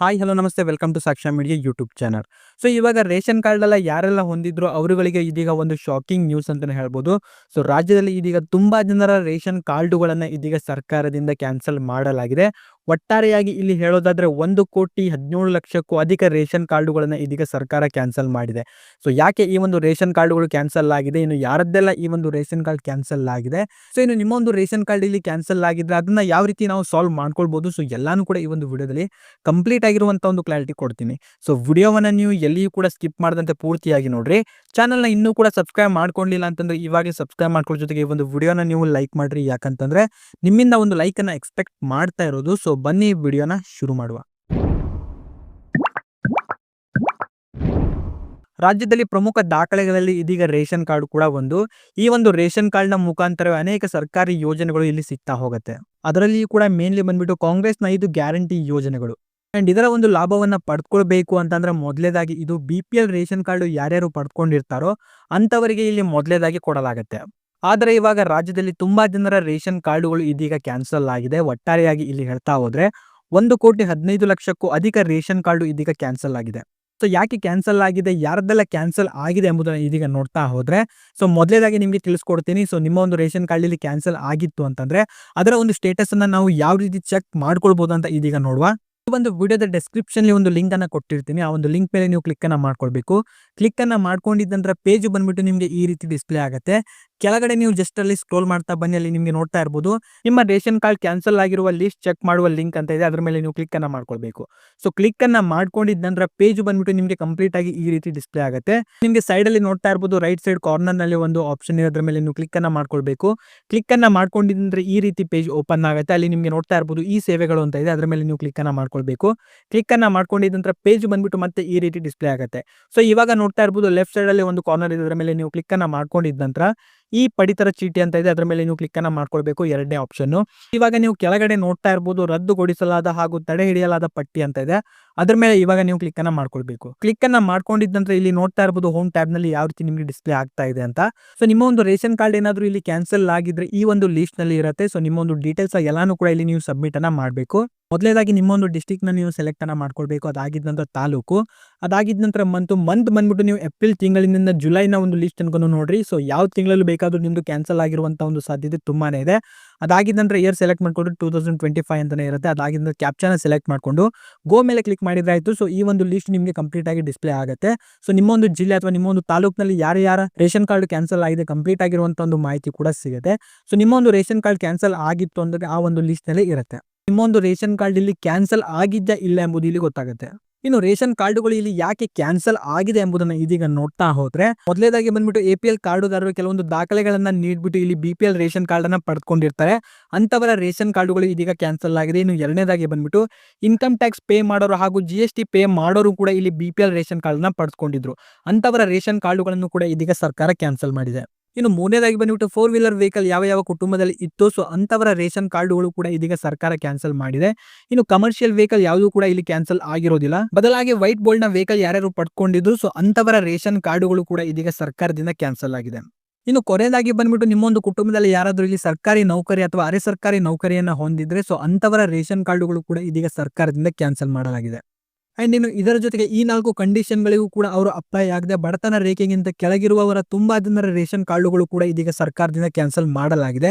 Hi hello ನಮಸ್ತೆ. Welcome to Saksha media YouTube channel so ಇವಾಗ ration card ಎಲ್ಲ ಯಾರೆಲ್ಲ ಹೊಂದಿದ್ರು ಅವರುಗಳಿಗೆ ಇದೀಗ ಒಂದು ಶಾಕಿಂಗ್ ನ್ಯೂಸ್ ಅಂತಲೇ ಹೇಳ್ಬೋದು. ಸೊ ರಾಜ್ಯದಲ್ಲಿ ಇದೀಗ ತುಂಬಾ ಜನರ ರೇಷನ್ ಕಾರ್ಡುಗಳನ್ನು ಇದೀಗ ಸರ್ಕಾರದಿಂದ ಕ್ಯಾನ್ಸಲ್ ಮಾಡಲಾಗಿದೆ. ಒಟ್ಟಾರೆಯಾಗಿ ಇಲ್ಲಿ ಹೇಳೋದಾದ್ರೆ ಒಂದು ಕೋಟಿ ಹದಿನೇಳು ಲಕ್ಷಕ್ಕೂ ಅಧಿಕ ರೇಷನ್ ಕಾರ್ಡುಗಳನ್ನು ಇದೀಗ ಸರ್ಕಾರ ಕ್ಯಾನ್ಸಲ್ ಮಾಡಿದೆ. ಸೊ, ಯಾಕೆ ಈ ಒಂದು ರೇಷನ್ ಕಾರ್ಡುಗಳು ಕ್ಯಾನ್ಸಲ್ ಆಗಿದೆ? ಇನ್ನು ಯಾರದ್ದೆಲ್ಲ ಈ ಒಂದು ರೇಷನ್ ಕಾರ್ಡ್ ಕ್ಯಾನ್ಸಲ್ ಆಗಿದೆ? ಸೊ, ಇನ್ನು ನಿಮ್ಮ ಒಂದು ರೇಷನ್ ಕಾರ್ಡ್ ಇಲ್ಲಿ ಕ್ಯಾನ್ಸಲ್ ಆಗಿದ್ರೆ ಅದನ್ನ ಯಾವ ರೀತಿ ನಾವು ಸಾಲ್ವ್ ಮಾಡ್ಕೊಳ್ಬಹುದು ಸೊ, ಎಲ್ಲಾನು ಕೂಡ ಈ ಒಂದು ವಿಡಿಯೋದಲ್ಲಿ ಕಂಪ್ಲೀಟ್ ಆಗಿರುವಂತ ಒಂದು ಕ್ಲಾರಿಟಿ ಕೊಡ್ತೀನಿ. ಸೊ, ವಿಡಿಯೋವನ್ನ ನೀವು ಎಲ್ಲಿಯೂ ಕೂಡ ಸ್ಕಿಪ್ ಮಾಡದಂತೆ ಪೂರ್ತಿಯಾಗಿ ನೋಡ್ರಿ. ಚಾನಲ್ನ ಇನ್ನೂ ಕೂಡ ಸಬ್ಸ್ಕ್ರೈಬ್ ಮಾಡ್ಕೊಂಡಿಲ್ಲ ಅಂತಂದ್ರೆ ಇವಾಗ ಸಬ್ಸ್ಕ್ರೈಬ್ ಮಾಡ್ಕೊಳ್ಳೋ ಜೊತೆಗೆ ಈ ಒಂದು ವಿಡಿಯೋನ ನೀವು ಲೈಕ್ ಮಾಡ್ರಿ. ಯಾಕಂತಂದ್ರೆ ನಿಮ್ಮಿಂದ ಒಂದು ಲೈಕ್ ಅನ್ನ ಎಕ್ಸ್ಪೆಕ್ಟ್ ಮಾಡ್ತಾ ಇರೋದು. ಸೊ ಬನ್ನಿ ವಿಡಿಯೋನ ಶುರು ಮಾಡುವ. ರಾಜ್ಯದಲ್ಲಿ ಪ್ರಮುಖ ದಾಖಲೆಗಳಲ್ಲಿ ಇದೀಗ ರೇಷನ್ ಕಾರ್ಡ್ ಕೂಡ ಒಂದು. ಈ ಒಂದು ರೇಷನ್ ಕಾರ್ಡ್ನ ಮುಖಾಂತರವೇ ಅನೇಕ ಸರ್ಕಾರಿ ಯೋಜನೆಗಳು ಇಲ್ಲಿ ಸಿಗ್ತಾ ಹೋಗುತ್ತೆ. ಅದರಲ್ಲಿ ಕೂಡ ಮೇನ್ಲಿ ಬಂದ್ಬಿಟ್ಟು ಕಾಂಗ್ರೆಸ್ನ ಐದು ಗ್ಯಾರಂಟಿ ಯೋಜನೆಗಳು. ಅಂಡ್ ಇದರ ಒಂದು ಲಾಭವನ್ನ ಪಡ್ಕೊಳ್ಬೇಕು ಅಂತಂದ್ರೆ ಮೊದಲೇದಾಗಿ ಇದು ಬಿ ರೇಷನ್ ಕಾರ್ಡ್ ಯಾರ್ಯಾರು ಪಡ್ಕೊಂಡಿರ್ತಾರೋ ಅಂತವರಿಗೆ ಇಲ್ಲಿ ಮೊದಲೇದಾಗಿ ಕೊಡಲಾಗುತ್ತೆ. ಆದರೆ ಇವಾಗ ರಾಜ್ಯದಲ್ಲಿ ತುಂಬಾ ಜನರ ರೇಷನ್ ಕಾರ್ಡುಗಳು ಇದೀಗ ಕ್ಯಾನ್ಸಲ್ ಆಗಿದೆ. ಒಟ್ಟಾರೆಯಾಗಿ ಇಲ್ಲಿ ಹೇಳ್ತಾ ಹೋದ್ರೆ ಒಂದು ಕೋಟಿ ಹದಿನೈದು ಲಕ್ಷಕ್ಕೂ ಅಧಿಕ ರೇಷನ್ ಕಾರ್ಡು ಇದೀಗ ಕ್ಯಾನ್ಸಲ್ ಆಗಿದೆ. ಸೊ ಯಾಕೆ ಕ್ಯಾನ್ಸಲ್ ಆಗಿದೆ? ಯಾರದ್ದೆಲ್ಲ ಕ್ಯಾನ್ಸಲ್ ಆಗಿದೆ ಎಂಬುದನ್ನು ಇದೀಗ ನೋಡ್ತಾ ಹೋದ್ರೆ ಸೊ ಮೊದಲೇದಾಗಿ ನಿಮಗೆ ತಿಳಿಸ್ಕೊಡ್ತೀನಿ. ಸೊ ನಿಮ್ಮ ಒಂದು ರೇಷನ್ ಕಾರ್ಡ್ ಇಲ್ಲಿ ಕ್ಯಾನ್ಸಲ್ ಆಗಿತ್ತು ಅಂತಂದ್ರೆ ಅದರ ಒಂದು ಸ್ಟೇಟಸ್ ಅನ್ನ ನಾವು ಯಾವ ರೀತಿ ಚೆಕ್ ಮಾಡ್ಕೊಳ್ಬಹುದು ಅಂತ ಇದೀಗ ನೋಡುವ? ಒಂದು ವಿಡಿಯೋದ ಡೆಸ್ಕ್ರಿಪ್ಷನ್ ಒಂದು ಲಿಂಕ್ ಅನ್ನ ಕೊಟ್ಟಿರ್ತೀನಿ. ಆ ಒಂದು ಲಿಂಕ್ ಮೇಲೆ ನೀವು ಕ್ಲಿಕ್ ಅನ್ನ ಮಾಡ್ಕೊಳ್ಬೇಕು. ಕ್ಲಿಕ್ ಅನ್ನ ಮಾಡ್ಕೊಂಡಿದ್ದಂದ್ರೆ ಪೇಜ್ ಬಂದ್ಬಿಟ್ಟು ನಿಮಗೆ ಈ ರೀತಿ ಡಿಸ್ಪ್ಲೇ ಆಗುತ್ತೆ. ಕೆಳಗಡೆ ನೀವು ಜಸ್ಟ್ ಅಲ್ಲಿ ಸ್ಕ್ರೋಲ್ ಮಾಡ್ತಾ ಬನ್ನಿ, ಅಲ್ಲಿ ನಿಮಗೆ ನೋಡ್ತಾ ಇರ್ಬೋದು. ನಿಮ್ಮ ರೇಷನ್ ಕಾರ್ಡ್ ಕ್ಯಾನ್ಸಲ್ ಆಗಿರುವ ಲಿಸ್ಟ್ ಚೆಕ್ ಮಾಡುವ ಲಿಂಕ್ ಅಂತ ಇದೆ. ಅದ್ರ ಮೇಲೆ ನೀವು ಕ್ಲಿಕ್ ಅನ್ನ ಮಾಡ್ಕೊಳ್ಬೇಕು. ಸೊ ಕ್ಲಿಕ್ ಅನ್ನ ಮಾಡ್ಕೊಂಡಿದ ನಂತರ ಪೇಜ್ ಬಂದ್ಬಿಟ್ಟು ನಿಮಗೆ ಕಂಪ್ಲೀಟ್ ಆಗಿ ಈ ರೀತಿ ಡಿಸ್ಪ್ಲೇ ಆಗುತ್ತೆ. ನಿಮಗೆ ಸೈಡ್ ಅಲ್ಲಿ ನೋಡ್ತಾ ಇರ್ಬೋದು ರೈಟ್ ಸೈಡ್ ಕಾರ್ನರ್ನಲ್ಲಿ ಒಂದು ಆಪ್ಷನ್ ಇರೋದ್ರ ಮೇಲೆ ನೀವು ಕ್ಲಿಕ್ ಅನ್ನ ಮಾಡ್ಕೊಳ್ಬೇಕು. ಕ್ಲಿಕ್ ಅನ್ನ ಮಾಡ್ಕೊಂಡಿದ್ರೆ ಈ ರೀತಿ ಪೇಜ್ ಓಪನ್ ಆಗುತ್ತೆ. ಅಲ್ಲಿ ನಿಮಗೆ ನೋಡ್ತಾ ಇರ್ಬೋದು, ಈ ಸೇವೆಗಳು ಅಂತ ಇದೆ. ಅದ್ರ ಮೇಲೆ ನೀವು ಕ್ಲಿಕ್ ಅನ್ನ ಮಾಡ್ಕೊಳ್ಬೇಕು. ಕ್ಲಿಕ್ ಅನ್ನ ಮಾಡ್ಕೊಂಡಿದ ನಂತರ ಪೇಜ್ ಬಂದ್ಬಿಟ್ಟು ಮತ್ತೆ ಈ ರೀತಿ ಡಿಸ್ಪ್ಲೇ ಆಗುತ್ತೆ. ಸೊ ಇವಾಗ ನೋಡ್ತಾ ಇರ್ಬೋದು ಲೆಫ್ಟ್ ಸೈಡ್ ಅಲ್ಲಿ ಒಂದು ಕಾರ್ನರ್ ಇದ್ರ ಮೇಲೆ ನೀವು ಕ್ಲಿಕ್ ಅನ್ನ ಮಾಡ್ಕೊಂಡಿದ ನಂತರ ಈ ಪಡಿತರ ಚೀಟಿ ಅಂತ ಇದೆ, ಅದರ ಮೇಲೆ ನೀವು ಕ್ಲಿಕ್ ಅನ್ನ ಮಾಡ್ಕೊಳ್ಬೇಕು ಎರಡನೇ ಆಪ್ಷನ್ ಇವಾಗ ನೀವು ಕೆಳಗಡೆ ನೋಡ್ತಾ ಇರ್ಬೋದು, ರದ್ದುಗೊಳಿಸಲಾದ ಹಾಗೂ ತಡೆ ಹಿಡಿಯಲಾದ ಪಟ್ಟಿ ಅಂತ ಇದೆ. ಅದ್ರ ಮೇಲೆ ಇವಾಗ ನೀವು ಕ್ಲಿಕ್ ಅನ್ನ ಮಾಡ್ಕೊಳ್ಬೇಕು. ಕ್ಲಿಕ್ ಅನ್ನ ಮಾಡ್ಕೊಂಡಿದ್ದಂತ ಇಲ್ಲಿ ನೋಡ್ತಾ ಇರ್ಬೋದು, ಹೋಮ್ ಟ್ಯಾಬ್ನಲ್ಲಿ ಯಾವ ರೀತಿ ನಿಮಗೆ ಡಿಸ್ಪ್ಲೇ ಆಗ್ತಾ ಇದೆ ಅಂತ. ಸೊ, ನಿಮ್ಮ ಒಂದು ರೇಷನ್ ಕಾರ್ಡ್ ಏನಾದರೂ ಇಲ್ಲಿ ಕ್ಯಾನ್ಸಲ್ ಆಗಿದ್ರೆ ಈ ಒಂದು ಲಿಸ್ಟ್ನಲ್ಲಿ ಇರುತ್ತೆ. ಸೊ, ನಿಮ್ಮ ಒಂದು ಡೀಟೇಲ್ಸ್ ಎಲ್ಲಾನು ಕೂಡ ಇಲ್ಲಿ ನೀವು ಸಬ್ಮಿಟ್ ಅನ್ನ ಮಾಡಬೇಕು. ಮೊದಲೇದಾಗಿ ನಿಮ್ಮೊಂದು ಡಿಸ್ಟಿಕ್ನ ನೀವು ಸೆಲೆಕ್ಟ್ ಅನ್ನ ಮಾಡ್ಕೊಳ್ಬೇಕು. ಅದಾಗಿದ ನಂತರ ತಾಲೂಕು. ಅದಾಗಿದ ನಂತರ ಮಂತು ಮಂತ್ ಬಂದ್ಬಿಟ್ಟು ನೀವು ಏಪ್ರಿಲ್ ತಿಂಗಳಿನಿಂದ ಜುಲೈನ ಒಂದು ಲಿಸ್ಟ್ ಅನ್ಕೊಂಡು ನೋಡ್ರಿ. ಸೊ ಯಾವ ತಿಂಗಳಲ್ಲಿ ಬೇಕಾದರೂ ನಿಮ್ದು ಕ್ಯಾನ್ಸಲ್ ಆಗಿರುವಂಥ ಒಂದು ಸಾಧ್ಯತೆ ತುಂಬಾನೇ ಇದೆ. ಅದಾಗಿದ್ದ ನಂತರ ಇಯರ್ ಸೆಲೆಕ್ಟ್ ಮಾಡ್ಕೊಂಡು ಟೂ ತೌಸಂಡ್ ಟ್ವೆಂಟಿ ಫೈವ್ ಅಂತಲೇ ಇರುತ್ತೆ. ಅದಾಗಿದ ನಂತರ ಕ್ಯಾಪ್ಚನ ಸೆಲೆಕ್ಟ್ ಮಾಡ್ಕೊಂಡು ಗೋ ಮೇಲೆ ಕ್ಲಿಕ್ ಮಾಡಿದ್ರೆ ಆಯ್ತು. ಸೊ ಈ ಒಂದು ಲಿಸ್ಟ್ ನಿಮಗೆ ಕಂಪ್ಲೀಟ್ ಆಗಿ ಡಿಸ್ಪ್ಲೇ ಆಗುತ್ತೆ. ಸೊ ನಿಮ್ಮೊಂದು ಜಿಲ್ಲೆ ಅಥವಾ ನಿಮ್ಮೊಂದು ತಾಲೂಕಿನಲ್ಲಿ ಯಾರು ಯಾರ ರೇಷನ್ ಕಾರ್ಡ್ ಕ್ಯಾನ್ಸಲ್ ಆಗಿದೆ ಕಂಪ್ಲೀಟ್ ಆಗಿರುವಂಥ ಒಂದು ಮಾಹಿತಿ ಕೂಡ ಸಿಗುತ್ತೆ. ಸೊ ನಿಮ್ಮೊಂದು ರೇಷನ್ ಕಾರ್ಡ್ ಕ್ಯಾನ್ಸಲ್ ಆಗಿತ್ತು ಅಂದ್ರೆ ಆ ಒಂದು ಲಿಸ್ಟ್ನಲ್ಲಿ ಇರುತ್ತೆ. ನಿಮ್ಮ ಒಂದು ರೇಷನ್ ಕಾರ್ಡ್ ಇಲ್ಲಿ ಕ್ಯಾನ್ಸಲ್ ಆಗಿದ್ದ ಇಲ್ಲ ಎಂಬುದು ಇಲ್ಲಿ ಗೊತ್ತಾಗುತ್ತೆ. ಇನ್ನು ರೇಷನ್ ಕಾರ್ಡ್ಗಳು ಇಲ್ಲಿ ಯಾಕೆ ಕ್ಯಾನ್ಸಲ್ ಆಗಿದೆ ಎಂಬುದನ್ನ ಇದೀಗ ನೋಡ್ತಾ ಹೋದ್ರೆ, ಮೊದಲೇದಾಗಿ ಬಂದ್ಬಿಟ್ಟು ಎ ಪಿ ಎಲ್ ಕಾರ್ಡುದಾರರು ಕೆಲವೊಂದು ದಾಖಲೆಗಳನ್ನ ನೀಡ್ಬಿಟ್ಟು ಇಲ್ಲಿ ಬಿ ರೇಷನ್ ಕಾರ್ಡ್ ಅನ್ನ ಪಡ್ಕೊಂಡಿರ್ತಾರೆ. ಅಂತವರ ರೇಷನ್ ಕಾರ್ಡುಗಳು ಇದೀಗ ಕ್ಯಾನ್ಸಲ್ ಆಗಿದೆ. ಇನ್ನು ಎರಡನೇದಾಗಿ ಬಂದ್ಬಿಟ್ಟು ಇನ್ಕಮ್ ಟ್ಯಾಕ್ಸ್ ಪೇ ಮಾಡೋರು ಹಾಗೂ ಜಿ ಎಸ್ ಟಿ ಪೇ ಮಾಡೋರು ಕೂಡ ಇಲ್ಲಿ ಬಿ ರೇಷನ್ ಕಾರ್ಡ್ನ ಪಡ್ಕೊಂಡಿದ್ರು ಅಂತವರ ರೇಷನ್ ಕಾರ್ಡುಗಳನ್ನು ಕೂಡ ಇದೀಗ ಸರ್ಕಾರ ಕ್ಯಾನ್ಸಲ್ ಮಾಡಿದೆ. ಇನ್ನು ಮೂರನೇದಾಗಿ ಬಂದ್ಬಿಟ್ಟು ಫೋರ್ ವೀಲರ್ ವೆಹಿಕಲ್ ಯಾವ ಯಾವ ಕುಟುಂಬದಲ್ಲಿ ಇತ್ತು ಸೊ ಅಂತವರ ರೇಷನ್ ಕಾರ್ಡುಗಳು ಕೂಡ ಇದೀಗ ಸರ್ಕಾರ ಕ್ಯಾನ್ಸಲ್ ಮಾಡಿದೆ. ಇನ್ನು ಕಮರ್ಷಿಯಲ್ ವೆಹಿಕಲ್ ಯಾವುದು ಕೂಡ ಇಲ್ಲಿ ಕ್ಯಾನ್ಸಲ್ ಆಗಿರೋದಿಲ್ಲ. ಬದಲಾಗಿ ವೈಟ್ ಬೋಲ್ಡ್ನ ವೆಹಿಕಲ್ ಯಾರ್ಯಾರು ಪಡ್ಕೊಂಡಿದ್ರು ಸೊ ಅಂತವರ ರೇಷನ್ ಕಾರ್ಡುಗಳು ಕೂಡ ಇದೀಗ ಸರ್ಕಾರದಿಂದ ಕ್ಯಾನ್ಸಲ್ ಆಗಿದೆ. ಇನ್ನು ಕೊನೆಯದಾಗಿ ಬಂದ್ಬಿಟ್ಟು ನಿಮ್ಮೊಂದು ಕುಟುಂಬದಲ್ಲಿ ಯಾರಾದರೂ ಇಲ್ಲಿ ಸರ್ಕಾರಿ ನೌಕರಿ ಅಥವಾ ಅರೆ ಸರ್ಕಾರಿ ನೌಕರಿಯನ್ನು ಹೊಂದಿದ್ರೆ ಸೊ ಅಂತವರ ರೇಷನ್ ಕಾರ್ಡುಗಳು ಕೂಡ ಇದೀಗ ಸರ್ಕಾರದಿಂದ ಕ್ಯಾನ್ಸಲ್ ಮಾಡಲಾಗಿದೆ. ಅಂಡ್ ಇನ್ನು ಇದರ ಜೊತೆಗೆ ಈ ನಾಲ್ಕು ಕಂಡೀಷನ್ಗಳಿಗೂ ಕೂಡ ಅವರು ಅಪ್ಲೈ ಆಗದೆ ಬಡತನ ರೇಖೆಗಿಂತ ಕೆಳಗಿರುವವರ ತುಂಬ ಜನರ ರೇಷನ್ ಕಾರ್ಡುಗಳು ಕೂಡ ಇದೀಗ ಸರ್ಕಾರದಿಂದ ಕ್ಯಾನ್ಸಲ್ ಮಾಡಲಾಗಿದೆ.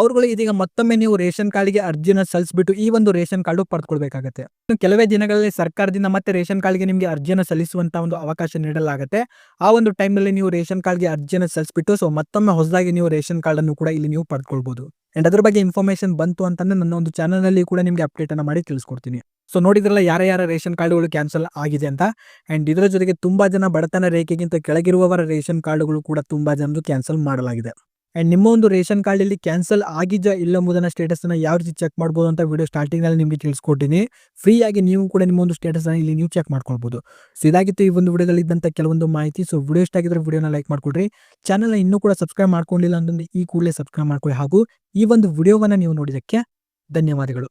ಅವರುಗಳು ಇದೀಗ ಮತ್ತೊಮ್ಮೆ ನೀವು ರೇಷನ್ ಕಾರ್ಡ್ಗೆ ಅರ್ಜಿನ ಸಲ್ಲಿಸಿಬಿಟ್ಟು ಈ ಒಂದು ರೇಷನ್ ಕಾರ್ಡು ಪಡೆದುಕೊಳ್ಬೇಕಾಗತ್ತೆ. ಇನ್ನು ಕೆಲವೇ ದಿನಗಳಲ್ಲಿ ಸರ್ಕಾರದಿಂದ ಮತ್ತೆ ರೇಷನ್ ಕಾರ್ಡ್ಗೆ ನಿಮಗೆ ಅರ್ಜಿಯನ್ನು ಸಲ್ಲಿಸುವಂತಹ ಒಂದು ಅವಕಾಶ ನೀಡಲಾಗುತ್ತೆ. ಆ ಒಂದು ಟೈಮ್ನಲ್ಲಿ ನೀವು ರೇಷನ್ ಕಾರ್ಡ್ಗೆ ಅರ್ಜಿಯನ್ನು ಸಲ್ಲಿಸಿಬಿಟ್ಟು ಸೊ ಮತ್ತೊಮ್ಮೆ ಹೊಸದಾಗಿ ನೀವು ರೇಷನ್ ಕಾರ್ಡ್ ಅನ್ನು ಕೂಡ ಇಲ್ಲಿ ನೀವು ಪಡ್ಕೊಳ್ಬಹುದು ಅಂಡ್ ಅದ್ರ ಬಗ್ಗೆ ಇನ್ಫಾರ್ಮೇಶನ್ ಬಂತು ಅಂತಂದ್ರೆ ನನ್ನ ಒಂದು ಚಾನಲ್ನಲ್ಲಿ ಕೂಡ ನಿಮಗೆ ಅಪ್ಡೇಟ್ ಅನ್ನ ಮಾಡಿ ತಿಳಿಸ್ಕೊಡ್ತೀನಿ. ಸೊ ನೋಡಿದ್ರಲ್ಲ ಯಾರ ಯಾರ ರೇಷನ್ ಕಾರ್ಡುಗಳು ಕ್ಯಾನ್ಸಲ್ ಆಗಿದೆ ಅಂತ. ಅಂಡ್ ಇದರ ಜೊತೆಗೆ ತುಂಬ ಜನ ಬಡತನ ರೇಖೆಗಿಂತ ಕೆಳಗಿರುವವರ ರೇಷನ್ ಕಾರ್ಡುಗಳು ಕೂಡ ತುಂಬ ಜನರು ಕ್ಯಾನ್ಸಲ್ ಮಾಡಲಾಗಿದೆ. ಅಂಡ್ ನಿಮ್ಮ ಒಂದು ರೇಷನ್ ಕಾರ್ಡ್ ಇಲ್ಲಿ ಕ್ಯಾನ್ಸಲ್ ಆಗಿದ್ದ ಇಲ್ಲ ಎಂಬುದನ್ನ ಸ್ಟೇಟಸ್ ಅನ್ನ ಯಾವ ರೀತಿ ಚೆಕ್ ಮಾಡಬಹುದು ಅಂತ ವಿಡಿಯೋ ಸ್ಟಾರ್ಟಿಂಗ್ನಲ್ಲಿ ನಿಮಗೆ ತಿಳಿಸ್ಕೊಟ್ಟಿನಿ. ಫ್ರೀಯಾಗಿ ನೀವು ಕೂಡ ನಿಮ್ಮ ಒಂದು ಸ್ಟೇಟಸ್ ಅನ್ನ ಇಲ್ಲಿ ನೀವು ಚೆಕ್ ಮಾಡ್ಕೊಳ್ಬೋದು. ಸೊ ಇದಾಗಿತ್ತು ಈ ಒಂದು ವಿಡಿಯೋದಲ್ಲಿ ಇದ್ದಂತ ಕೆಲವೊಂದು ಮಾಹಿತಿ. ಸೊ ವಿಡಿಯೋ ಇಷ್ಟ ಆಗಿದ್ರೆ ವಿಡಿಯೋನ ಲೈಕ್ ಮಾಡ್ಕೊಡ್ರಿ. ಚಾನಲ್ ಇನ್ನೂ ಕೂಡ ಸಬ್ಸ್ಕ್ರೈಬ್ ಮಾಡ್ಕೊಂಡಿಲ್ಲ ಅಂತಂದ್ರೆ ಈ ಕೂಡಲೇ ಸಬ್ಸ್ಕ್ರೈಬ್ ಮಾಡ್ಕೊಳ್ಳಿ ಹಾಗೂ ಈ ಒಂದು ವಿಡಿಯೋವನ್ನ ನೀವು ನೋಡಿದಕ್ಕೆ ಧನ್ಯವಾದಗಳು.